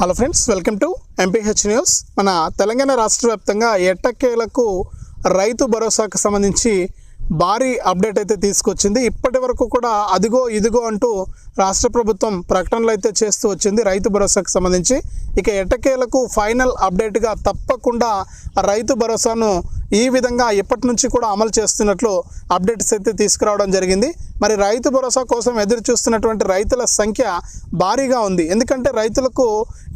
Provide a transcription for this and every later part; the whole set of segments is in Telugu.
Hello friends welcome to MPH news మన తెలంగాణ రాష్ట్ర వ్యాప్తంగా ఎట్టకేలకు రైతు భరోసాకు సంబంధించి భారీ అప్డేట్ అయితే తీసుకొచ్చింది. ఇప్పటి వరకు కూడా అదిగో ఇదిగో అంటూ రాష్ట్ర ప్రభుత్వం ప్రకటనలు అయితే చేస్తూ వచ్చింది రైతు భరోసాకు సంబంధించి. ఇక ఎటకేలకు ఫైనల్ అప్డేట్గా తప్పకుండా రైతు భరోసాను ఈ విధంగా ఇప్పటి నుంచి కూడా అమలు చేస్తున్నట్లు అప్డేట్స్ అయితే తీసుకురావడం జరిగింది. మరి రైతు భరోసా కోసం ఎదురు చూస్తున్నటువంటి రైతుల సంఖ్య భారీగా ఉంది. ఎందుకంటే రైతులకు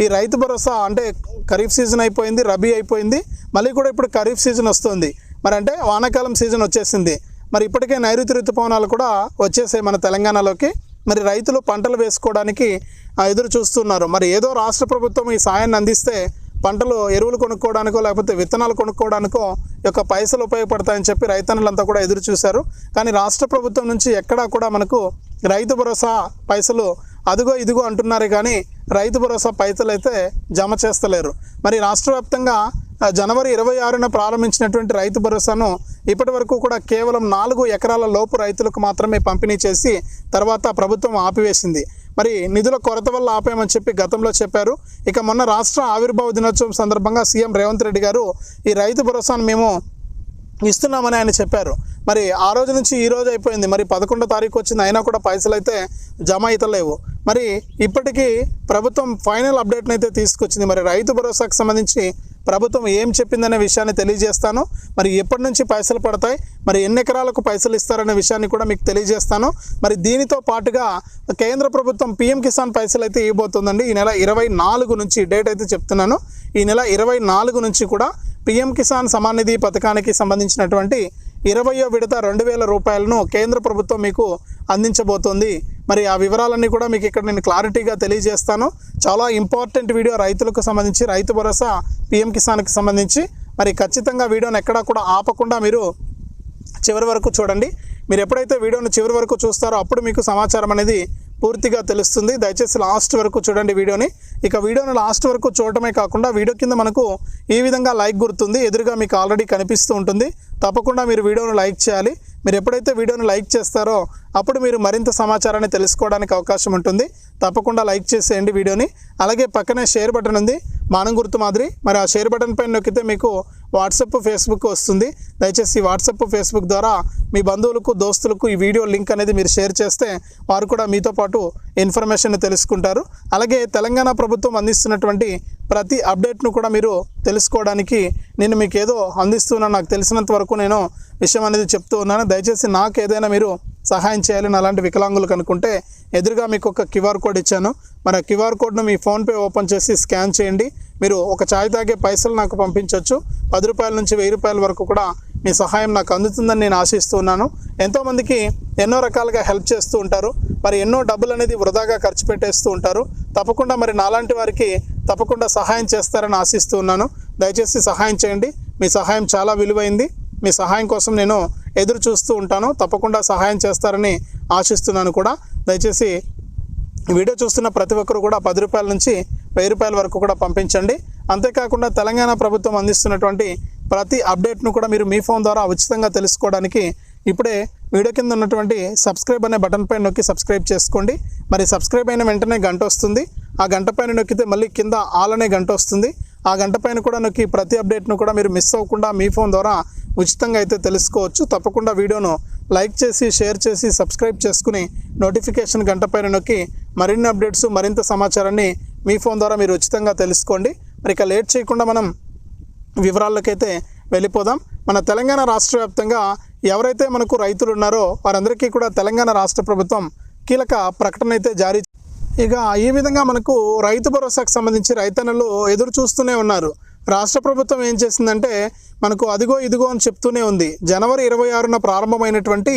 ఈ రైతు భరోసా అంటే ఖరీఫ్ సీజన్ అయిపోయింది రబీ అయిపోయింది. మళ్ళీ కూడా ఇప్పుడు ఖరీఫ్ సీజన్ వస్తుంది. మరి అంటే వానాకాలం సీజన్ వచ్చేసింది. మరి ఇప్పటికే నైరుతి ఋతుపవనాలు కూడా వచ్చేసాయి మన తెలంగాణలోకి. మరి రైతులు పంటలు వేసుకోవడానికి ఎదురు చూస్తున్నారు. మరి ఏదో రాష్ట్ర ప్రభుత్వం ఈ సాయాన్ని అందిస్తే పంటలు ఎరువులు కొనుక్కోవడానికో లేకపోతే విత్తనాలు కొనుక్కోవడానికో యొక్క పైసలు ఉపయోగపడతాయని చెప్పి రైతన్నులంతా కూడా ఎదురు చూశారు. కానీ రాష్ట్ర ప్రభుత్వం నుంచి ఎక్కడా కూడా మనకు రైతు భరోసా పైసలు అదిగో ఇదిగో అంటున్నారే కానీ రైతు భరోసా పైసలు అయితే జమ చేస్తలేరు. మరి రాష్ట్ర వ్యాప్తంగా జనవరి ఇరవై ఆరున ప్రారంభించినటువంటి రైతు భరోసాను ఇప్పటి వరకు కూడా కేవలం నాలుగు ఎకరాల లోపు రైతులకు మాత్రమే పంపిణీ చేసి తర్వాత ప్రభుత్వం ఆపివేసింది. మరి నిధుల కొరత వల్ల ఆపామని చెప్పి గతంలో చెప్పారు. ఇక మొన్న రాష్ట్ర ఆవిర్భావ దినోత్సవం సందర్భంగా సీఎం రేవంత్ రెడ్డి గారు ఈ రైతు భరోసాను మేము ఇస్తున్నామని ఆయన చెప్పారు. మరి ఆ రోజు నుంచి ఈ రోజు అయిపోయింది. మరి పదకొండో తారీఖు వచ్చింది. అయినా కూడా పైసలు అయితే జమ అవుతలేవు మరి ఇప్పటికీ ప్రభుత్వం ఫైనల్ అప్డేట్ని అయితే తీసుకొచ్చింది. మరి రైతు భరోసాకు సంబంధించి ప్రభుత్వం ఏం చెప్పిందనే విషయాన్ని తెలియజేస్తాను. మరి ఎప్పటి నుంచి పైసలు పడతాయి? మరి ఎన్ని ఎకరాలకు పైసలు ఇస్తారనే విషయాన్ని కూడా మీకు తెలియజేస్తాను. మరి దీనితో పాటుగా కేంద్ర ప్రభుత్వం పిఎం కిసాన్ పైసలు అయితే ఇవ్వబోతుందండి. ఈ నెల ఇరవై నాలుగు నుంచి డేట్ అయితే చెప్తున్నాను. ఈ నెల ఇరవై నాలుగు నుంచి కూడా పిఎం కిసాన్ సమాన్ నిధి పథకానికి సంబంధించినటువంటి ఇరవయో విడత రెండు వేల రూపాయలను కేంద్ర ప్రభుత్వం మీకు అందించబోతోంది. మరి ఆ వివరాలన్నీ కూడా మీకు ఇక్కడ నేను క్లారిటీగా తెలియజేస్తాను. చాలా ఇంపార్టెంట్ వీడియో రైతులకు సంబంధించి రైతు భరోసా పిఎం కిసాన్కి సంబంధించి. మరి ఖచ్చితంగా వీడియోని ఎక్కడా కూడా ఆపకుండా మీరు చివరి వరకు చూడండి. మీరు ఎప్పుడైతే వీడియోను చివరి వరకు చూస్తారో అప్పుడు మీకు సమాచారం అనేది పూర్తిగా తెలుస్తుంది. దయచేసి లాస్ట్ వరకు చూడండి వీడియోని. ఇక వీడియోని లాస్ట్ వరకు చూడటమే కాకుండా వీడియో కింద మనకు ఈ విధంగా లైక్ గుర్తుంది. ఎదురుగా మీకు ఆల్రెడీ కనిపిస్తూ ఉంటుంది. తప్పకుండా మీరు వీడియోను లైక్ చేయాలి. మీరు ఎప్పుడైతే వీడియోను లైక్ చేస్తారో అప్పుడు మీరు మరింత సమాచారాన్ని తెలుసుకోవడానికి అవకాశం ఉంటుంది. తప్పకుండా లైక్ చేసేయండి వీడియోని. అలాగే పక్కనే షేర్ బటన్ ఉంది. మానం గుర్తు మాదిరి. మరి ఆ షేర్ బటన్ పైన నొక్కితే మీకు వాట్సప్ ఫేస్బుక్ వస్తుంది. దయచేసి వాట్సప్ ఫేస్బుక్ ద్వారా మీ బంధువులకు దోస్తులకు ఈ వీడియో లింక్ అనేది మీరు షేర్ చేస్తే వారు కూడా మీతో పాటు ఇన్ఫర్మేషన్ తెలుసుకుంటారు. అలాగే తెలంగాణ ప్రభుత్వం అందిస్తున్నటువంటి ప్రతి అప్డేట్ను కూడా మీరు తెలుసుకోవడానికి నేను మీకు ఏదో అందిస్తున్నా నాకు తెలిసినంత వరకు నేను విషయం అనేది చెప్తూ ఉన్నాను. దయచేసి నాకు ఏదైనా మీరు సహాయం చేయాలని అలాంటి వికలాంగులు కనుకుంటే ఎదురుగా మీకు ఒక క్యూఆర్ కోడ్ ఇచ్చాను. మరి ఆ క్యూఆర్ కోడ్ను మీ ఫోన్పే ఓపెన్ చేసి స్కాన్ చేయండి. మీరు ఒక ఛాయ్ తాగే పైసలు నాకు పంపించవచ్చు పది రూపాయల నుంచి వెయ్యి రూపాయల వరకు కూడా మీ సహాయం నాకు అందుతుందని నేను ఆశిస్తూ ఉన్నాను. ఎంతోమందికి ఎన్నో రకాలుగా హెల్ప్ చేస్తూ ఉంటారు. మరి ఎన్నో డబ్బులు అనేది వృధాగా ఖర్చు పెట్టేస్తూ ఉంటారు. తప్పకుండా మరి నాలాంటి వారికి తప్పకుండా సహాయం చేస్తారని ఆశిస్తూ ఉన్నాను. దయచేసి సహాయం చేయండి. మీ సహాయం చాలా విలువైంది. మీ సహాయం కోసం నేను ఎదురు చూస్తూ ఉంటాను. తప్పకుండా సహాయం చేస్తారని ఆశిస్తున్నాను కూడా. దయచేసి వీడియో చూస్తున్న ప్రతి ఒక్కరు కూడా పది రూపాయల నుంచి వెయ్యి రూపాయల వరకు కూడా పంపించండి. అంతేకాకుండా తెలంగాణ ప్రభుత్వం అందిస్తున్నటువంటి ప్రతి అప్డేట్ను కూడా మీరు మీ ఫోన్ ద్వారా ఉచితంగా తెలుసుకోవడానికి ఇప్పుడే వీడియో కింద ఉన్నటువంటి సబ్స్క్రైబ్ అనే బటన్ పై నొక్కి సబ్స్క్రైబ్ చేసుకోండి. మరి సబ్స్క్రైబ్ అయిన వెంటనే గంట వస్తుంది. ఆ గంట పైన నొక్కితే మళ్ళీ కింద ఆలనే గంట వస్తుంది. ఆ గంట పైన కూడా నొక్కి ప్రతి అప్డేట్ను కూడా మీరు మిస్ అవ్వకుండా మీ ఫోన్ ద్వారా ఉచితంగా అయితే తెలుసుకోవచ్చు. తప్పకుండా వీడియోను లైక్ చేసి షేర్ చేసి సబ్స్క్రైబ్ చేసుకుని నోటిఫికేషన్ గంట పైన నొక్కి మరిన్ని అప్డేట్స్ మరింత సమాచారాన్ని మీ ఫోన్ ద్వారా మీరు ఉచితంగా తెలుసుకోండి. మరి ఇక లేట్ చేయకుండా మనం వివరాల్లోకైతే వెళ్ళిపోదాం. మన తెలంగాణ రాష్ట్ర వ్యాప్తంగా ఎవరైతే మనకు రైతులు ఉన్నారో వారందరికీ కూడా తెలంగాణ రాష్ట్ర ప్రభుత్వం కీలక ప్రకటన అయితే జారీ ఇక ఈ విధంగా మనకు రైతు భరోసాకు సంబంధించి రైతన్నలు ఎదురు చూస్తూనే ఉన్నారు. రాష్ట్ర ప్రభుత్వం ఏం చేసిందంటే మనకు అదిగో ఇదిగో అని చెప్తూనే ఉంది. జనవరి ఇరవై ఆరున ప్రారంభమైనటువంటి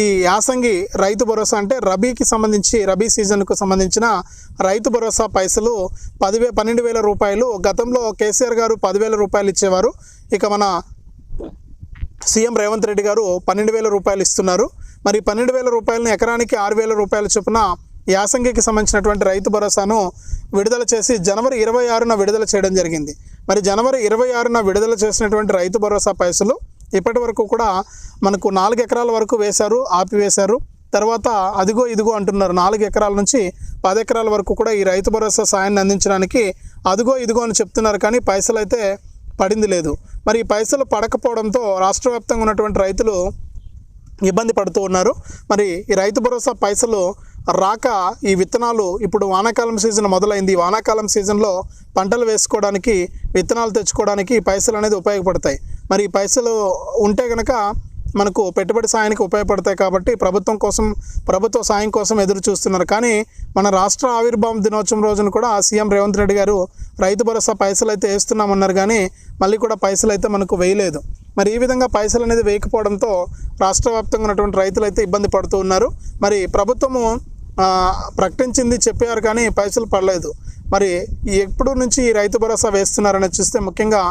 ఈ యాసంగి రైతు భరోసా అంటే రబీకి సంబంధించి రబీ సీజన్కు సంబంధించిన రైతు భరోసా పైసలు పదివే పన్నెండు వేల రూపాయలు గతంలో కేసీఆర్ గారు పదివేల రూపాయలు ఇచ్చేవారు. ఇక మన సీఎం రేవంత్ రెడ్డి గారు పన్నెండు వేల రూపాయలు ఇస్తున్నారు. మరి పన్నెండు వేల రూపాయలను ఎకరానికి ఆరు వేల రూపాయల చొప్పున యాసంగికి సంబంధించినటువంటి రైతు భరోసాను విడుదల చేసి జనవరి ఇరవై ఆరున విడుదల చేయడం జరిగింది. మరి జనవరి ఇరవై ఆరున విడుదల చేసినటువంటి రైతు భరోసా పైసలు ఇప్పటి వరకు కూడా మనకు నాలుగు ఎకరాల వరకు వేశారు ఆపివేశారు. తర్వాత అదిగో ఇదిగో అంటున్నారు నాలుగు ఎకరాల నుంచి పది ఎకరాల వరకు కూడా ఈ రైతు భరోసా సాయాన్ని అందించడానికి అదిగో ఇదిగో అని చెప్తున్నారు కానీ పైసలు అయితే పడింది లేదు. మరి ఈ పైసలు పడకపోవడంతో రాష్ట్ర వ్యాప్తంగా ఉన్నటువంటి రైతులు ఇబ్బంది పడుతూ ఉన్నారు. మరి ఈ రైతు భరోసా పైసలు రాక ఈ విత్తనాలు ఇప్పుడు వానాకాలం సీజన్ మొదలైంది. ఈ వానాకాలం సీజన్లో పంటలు వేసుకోవడానికి విత్తనాలు తెచ్చుకోవడానికి పైసలు అనేది ఉపయోగపడతాయి. మరి ఈ పైసలు ఉంటే కనుక మనకు పెట్టుబడి సాయానికి ఉపయోగపడతాయి కాబట్టి ప్రభుత్వం కోసం ప్రభుత్వ సాయం కోసం ఎదురు చూస్తున్నారు. కానీ మన రాష్ట్ర ఆవిర్భావం దినోత్సవం రోజున కూడా సీఎం రేవంత్ రెడ్డి గారు రైతు భరోసా పైసలు అయితే వేస్తున్నామన్నారు కానీ మళ్ళీ కూడా పైసలు అయితే మనకు వేయలేదు. మరి ఈ విధంగా పైసలు అనేది వేయకపోవడంతో రాష్ట్ర వ్యాప్తంగా ఉన్నటువంటి రైతులు అయితే ఇబ్బంది పడుతూ ఉన్నారు. మరి ప్రభుత్వము ప్రకటించింది చెప్పారు కానీ పైసలు పడలేదు. మరి ఎప్పుడు నుంచి ఈ రైతు భరోసా వేస్తున్నారని చూస్తే ముఖ్యంగా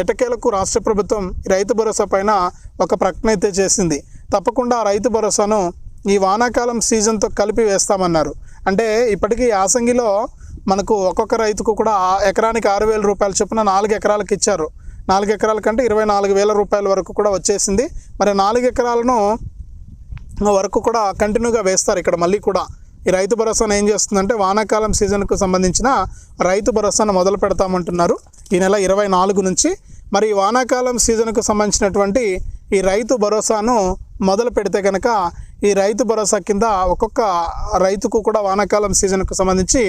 ఎటకేలకు రాష్ట్ర ప్రభుత్వం ఈ రైతు భరోసా పైన ఒక ప్రకటన అయితే చేసింది. తప్పకుండా రైతు భరోసాను ఈ వానాకాలం సీజన్తో కలిపి వేస్తామన్నారు. అంటే ఇప్పటికీ యాసంగిలో మనకు ఒక్కొక్క రైతుకు కూడా ఆ ఎకరానికి ఆరు వేల రూపాయల చొప్పున నాలుగు ఎకరాలకు ఇచ్చారు. నాలుగు ఎకరాల కంటే ఇరవై నాలుగు వేల రూపాయల వరకు కూడా వచ్చేసింది. మరి నాలుగు ఎకరాలను వరకు కూడా కంటిన్యూగా వేస్తారు ఇక్కడ మళ్ళీ కూడా. ఈ రైతు భరోసాను ఏం చేస్తుందంటే వానాకాలం సీజన్కు సంబంధించిన రైతు భరోసాను మొదలు పెడతామంటున్నారు. ఈ నెల ఇరవై నాలుగు నుంచి మరి ఈ వానాకాలం సీజన్కు సంబంధించినటువంటి ఈ రైతు భరోసాను మొదలు పెడితే కనుక ఈ రైతు భరోసా కింద ఒక్కొక్క రైతుకు కూడా వానాకాలం సీజన్కు సంబంధించి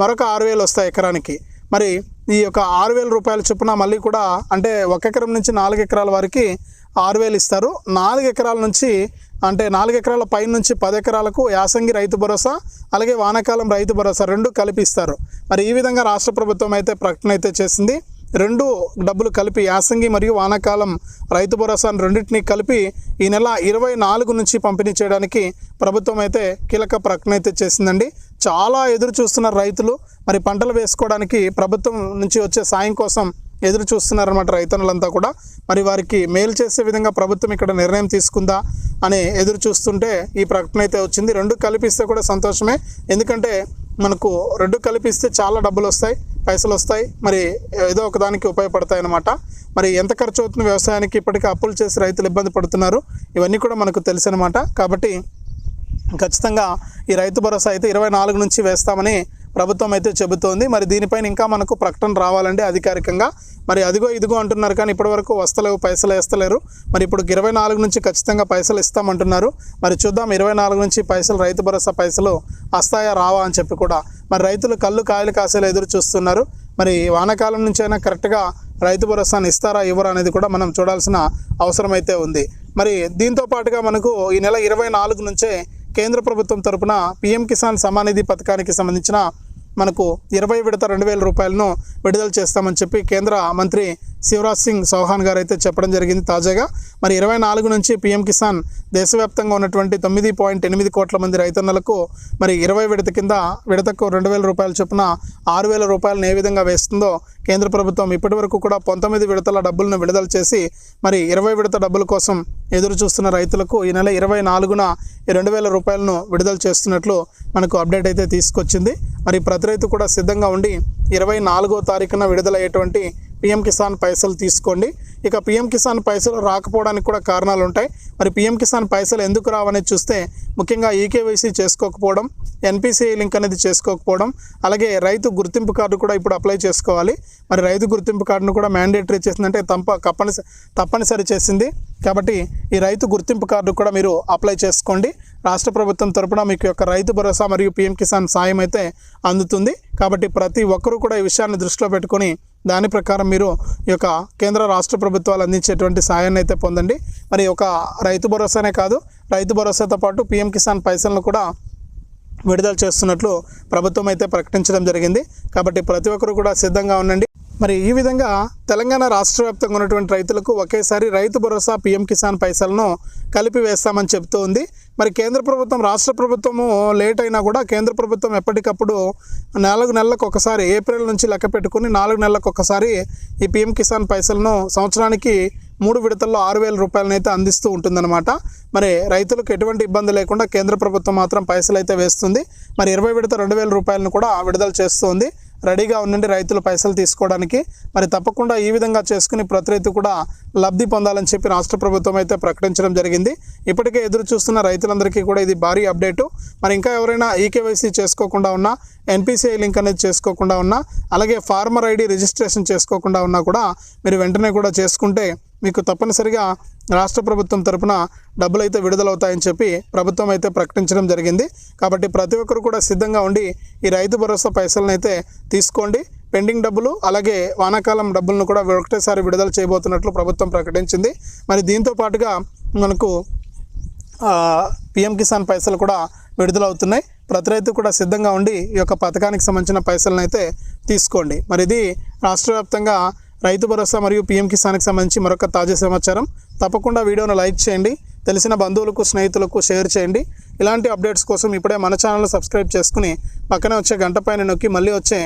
మరొక ఆరు వేలు వస్తాయి ఎకరానికి. మరి ఈ యొక్క ఆరు వేల రూపాయల చొప్పున మళ్ళీ కూడా అంటే ఒక ఎకరం నుంచి నాలుగు ఎకరాల వరకు ఆరు వేలు ఇస్తారు. నాలుగు ఎకరాల నుంచి అంటే నాలుగు ఎకరాల పై నుంచి పది ఎకరాలకు యాసంగి రైతు భరోసా అలాగే వానాకాలం రైతు భరోసా రెండు కలిపిస్తారు మరి ఈ విధంగా రాష్ట్ర ప్రభుత్వం అయితే ప్రకటన అయితే చేసింది. రెండు డబ్బులు కలిపి యాసంగి మరియు వానాకాలం రైతు భరోసాను రెండింటినీ కలిపి ఈ నెల ఇరవై నాలుగు నుంచి పంపిణీ చేయడానికి ప్రభుత్వం అయితే కీలక ప్రకటన అయితే చేసిందండి. చాలా ఎదురు చూస్తున్న రైతులు మరి పంటలు వేసుకోవడానికి ప్రభుత్వం నుంచి వచ్చే సాయం కోసం ఎదురు చూస్తున్నారన్నమాట రైతన్నులంతా కూడా. మరి వారికి మేలు చేసే విధంగా ప్రభుత్వం ఇక్కడ నిర్ణయం తీసుకుందా అని ఎదురు చూస్తుంటే ఈ ప్రకటన అయితే వచ్చింది. రెండు కలిపిస్తే కూడా సంతోషమే. ఎందుకంటే మనకు రెండు కలిపిస్తే చాలా డబ్బులు వస్తాయి పైసలు వస్తాయి. మరి ఏదో ఒకదానికి ఉపయోగపడతాయి అన్నమాట. మరి ఎంత ఖర్చు అవుతుంది వ్యవసాయానికి? ఇప్పటికీ అప్పులు చేసి రైతులు ఇబ్బంది పడుతున్నారు. ఇవన్నీ కూడా మనకు తెలుసనమాట కాబట్టి ఖచ్చితంగా ఈ రైతు భరోసా అయితే ఇరవై నాలుగు నుంచి వేస్తామని ప్రభుత్వం అయితే చెబుతోంది. మరి దీనిపైన ఇంకా మనకు ప్రకటన రావాలండి అధికారికంగా. మరి అదిగో ఇదిగో అంటున్నారు కానీ ఇప్పటివరకు వస్తలేవు పైసలు వేస్తలేరు. మరి ఇప్పుడు ఇరవై నాలుగు నుంచి ఖచ్చితంగా పైసలు ఇస్తామంటున్నారు. మరి చూద్దాం ఇరవై నాలుగు నుంచి పైసలు రైతు భరోసా పైసలు వస్తాయా రావా అని చెప్పి కూడా. మరి రైతులు కళ్ళు కాయలు కాసేలా ఎదురు చూస్తున్నారు. మరి వానాకాలం నుంచి అయినా కరెక్ట్గా రైతు భరోసాను ఇస్తారా ఇవ్వరా అనేది కూడా మనం చూడాల్సిన అవసరం అయితే ఉంది. మరి దీంతో పాటుగా మనకు ఈ నెల ఇరవై నాలుగు నుంచే కేంద్ర ప్రభుత్వం తరపున పీఎం కిసాన్ సమానిధి పథకానికి సంబంధించిన మనకు ఇరవై విడత రెండు వేల రూపాయలను విడుదల చేస్తామని చెప్పి కేంద్ర మంత్రి శివరాజ్ సింగ్ చౌహాన్ గారు అయితే చెప్పడం జరిగింది తాజాగా. మరి ఇరవై నాలుగు నుంచి పిఎం కిసాన్ దేశవ్యాప్తంగా ఉన్నటువంటి తొమ్మిది పాయింట్ ఎనిమిది కోట్ల మంది రైతన్నలకు మరి ఇరవై విడత కింద విడతకు రెండు వేల రూపాయల చొప్పున ఆరు వేల రూపాయలను ఏ విధంగా వేస్తుందో కేంద్ర ప్రభుత్వం ఇప్పటివరకు కూడా పంతొమ్మిది విడతల డబ్బులను విడుదల చేసి మరి ఇరవై విడత డబ్బుల కోసం ఎదురు చూస్తున్న రైతులకు ఈ నెల ఇరవై నాలుగున రెండు వేల రూపాయలను విడుదల చేస్తున్నట్లు మనకు అప్డేట్ అయితే తీసుకొచ్చింది. మరి ప్రతి రైతు కూడా సిద్ధంగా ఉండి ఇరవై నాలుగో తారీఖున విడుదలయ్యేటువంటి పిఎం కిసాన్ పైసలు తీసుకోండి. ఇక పిఎం కిసాన్ పైసలు రాకపోవడానికి కూడా కారణాలు ఉంటాయి మరి పిఎం కిసాన్ పైసలు ఎందుకు రావనేది చూస్తే ముఖ్యంగా ఈకేవైసీ చేసుకోకపోవడం ఎన్పిసిఐ లింక్ అనేది చేసుకోకపోవడం అలాగే రైతు గుర్తింపు కార్డు కూడా ఇప్పుడు అప్లై చేసుకోవాలి. మరి రైతు గుర్తింపు కార్డును కూడా మ్యాండేటరీ చేసిందంటే తప్ప తప్పనిసరి తప్పనిసరి చేసింది. కాబట్టి ఈ రైతు గుర్తింపు కార్డు కూడా మీరు అప్లై చేసుకోండి. రాష్ట్ర ప్రభుత్వం తరపున మీకు యొక్క రైతు భరోసా మరియు పిఎం కిసాన్ సాయం అయితే అందుతుంది. కాబట్టి ప్రతి ఒక్కరూ కూడా ఈ విషయాన్ని దృష్టిలో పెట్టుకొని దాని ప్రకారం మీరు ఈ యొక్క కేంద్ర రాష్ట్ర ప్రభుత్వాలు అందించేటువంటి సాయాన్ని అయితే పొందండి. మరి ఒక రైతు భరోసానే కాదు రైతు భరోసాతో పాటు పిఎం కిసాన్ పైసలను కూడా విడుదల చేస్తున్నట్లు ప్రభుత్వం అయితే ప్రకటించడం జరిగింది. కాబట్టి ప్రతి ఒక్కరు కూడా సిద్ధంగా ఉండండి. మరి ఈ విధంగా తెలంగాణ రాష్ట్ర వ్యాప్తంగా ఉన్నటువంటి రైతులకు ఒకేసారి రైతు భరోసా పిఎం కిసాన్ పైసలను కలిపి వేస్తామని చెప్తూ ఉంది మరి కేంద్ర ప్రభుత్వం రాష్ట్ర ప్రభుత్వము లేట్ అయినా కూడా కేంద్ర ప్రభుత్వం ఎప్పటికప్పుడు నాలుగు నెలలకు ఒకసారి ఏప్రిల్ నుంచి లెక్క పెట్టుకుని నాలుగు నెలలకు ఒకసారి ఈ పిఎం కిసాన్ పైసలను సంవత్సరానికి మూడు విడతల్లో ఆరు వేల రూపాయలనైతే అందిస్తూ ఉంటుందన్నమాట. మరి రైతులకు ఎటువంటి ఇబ్బంది లేకుండా కేంద్ర ప్రభుత్వం మాత్రం పైసలు అయితే వేస్తుంది. మరి ఇరవై విడత రెండు వేల రూపాయలను కూడా విడుదల చేస్తుంది. రెడీగా ఉండండి రైతులు పైసలు తీసుకోవడానికి. మరి తప్పకుండా ఈ విధంగా చేసుకుని ప్రతి రైతు కూడా లబ్ధి పొందాలని చెప్పి రాష్ట్ర ప్రభుత్వం అయితే ప్రకటించడం జరిగింది. ఇప్పటికే ఎదురు చూస్తున్న రైతులందరికీ కూడా ఇది భారీ అప్డేటు. మరి ఇంకా ఎవరైనా ఈకేవైసీ చేసుకోకుండా ఉన్నా ఎన్పిసిఐ లింక్ అనేది చేసుకోకుండా ఉన్నా అలాగే ఫార్మర్ ఐడి రిజిస్ట్రేషన్ చేసుకోకుండా ఉన్నా కూడా మీరు వెంటనే కూడా చేసుకుంటే మీకు తప్పనిసరిగా రాష్ట్ర ప్రభుత్వం తరపున డబ్బులు అయితే విడుదలవుతాయని చెప్పి ప్రభుత్వం అయితే ప్రకటించడం జరిగింది. కాబట్టి ప్రతి ఒక్కరు కూడా సిద్ధంగా ఉండి ఈ రైతు భరోసా పైసలను అయితే తీసుకోండి. పెండింగ్ డబ్బులు అలాగే వానాకాలం డబ్బులను కూడా ఒకటేసారి విడుదల చేయబోతున్నట్లు ప్రభుత్వం ప్రకటించింది. మరి దీంతో పాటుగా మనకు పిఎం కిసాన్ పైసలు కూడా విడుదలవుతున్నాయి. ప్రతి రైతు కూడా సిద్ధంగా ఉండి ఈ యొక్క పథకానికి సంబంధించిన పైసలను అయితే తీసుకోండి. మరి ఇది రాష్ట్ర వ్యాప్తంగా రైతు భరోసా మరియు పీఎం కిసాన్కి సంబంధించి మరొక తాజా సమాచారం. తప్పకుండా వీడియోను లైక్ చేయండి. తెలిసిన బంధువులకు స్నేహితులకు షేర్ చేయండి. ఇలాంటి అప్డేట్స్ కోసం ఇప్పుడే మన ఛానల్ సబ్స్క్రైబ్ చేసుకుని పక్కనే వచ్చే గంట పైన నొక్కి మళ్ళీ వచ్చే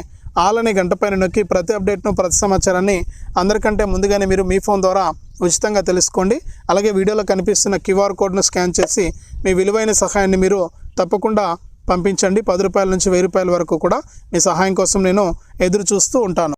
ఆల్ అనే గంట పైన నొక్కి ప్రతి అప్డేట్ను ప్రతి సమాచారాన్ని అందరికంటే ముందుగానే మీరు మీ ఫోన్ ద్వారా ఉచితంగా తెలుసుకోండి. అలాగే వీడియోలో కనిపిస్తున్న క్యూఆర్ కోడ్ను స్కాన్ చేసి మీ విలువైన సహాయాన్ని మీరు తప్పకుండా పంపించండి. పది రూపాయల నుంచి వెయ్యి రూపాయల వరకు కూడా మీ సహాయం కోసం నేను ఎదురు చూస్తూ ఉంటాను.